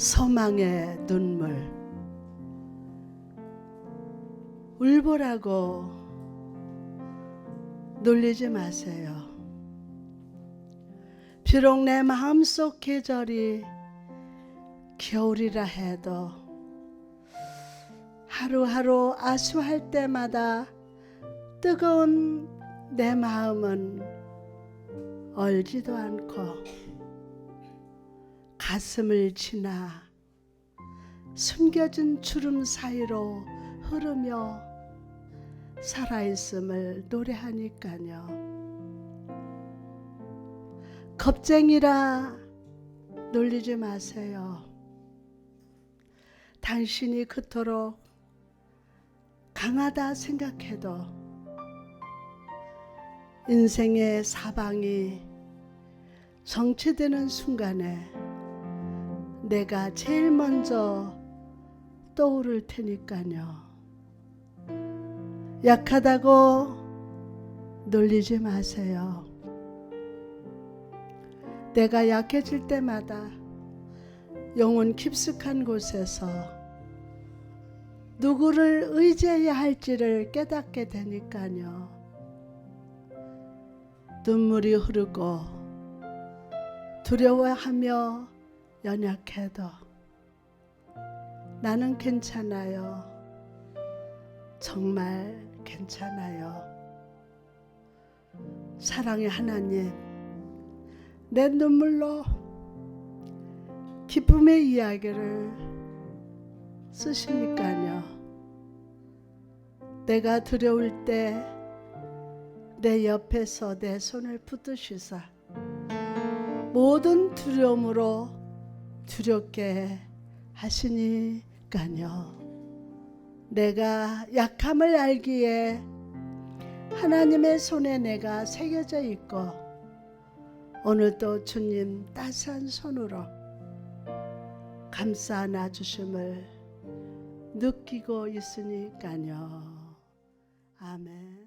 소망의 눈물 울보라고 놀리지 마세요. 비록 내 마음속 계절이 겨울이라 해도 하루하루 아수할 때마다 뜨거운 내 마음은 얼지도 않고 가슴을 지나 숨겨진 주름 사이로 흐르며 살아있음을 노래하니까요. 겁쟁이라 놀리지 마세요. 당신이 그토록 강하다 생각해도 인생의 사방이 정체되는 순간에 내가 제일 먼저 떠오를 테니까요. 약하다고 놀리지 마세요. 내가 약해질 때마다 영혼 깊숙한 곳에서 누구를 의지해야 할지를 깨닫게 되니까요. 눈물이 흐르고 두려워하며 연약해도 나는 괜찮아요. 정말 괜찮아요. 사랑의 하나님, 내 눈물로 기쁨의 이야기를 쓰시니까요. 내가 두려울 때 내 옆에서 내 손을 붙드시사 모든 두려움으로 두렵게 하시니까요. 내가 약함을 알기에 하나님의 손에 내가 새겨져 있고 오늘도 주님 따스한 손으로 감싸 안아 주심을 느끼고 있으니까요. 아멘.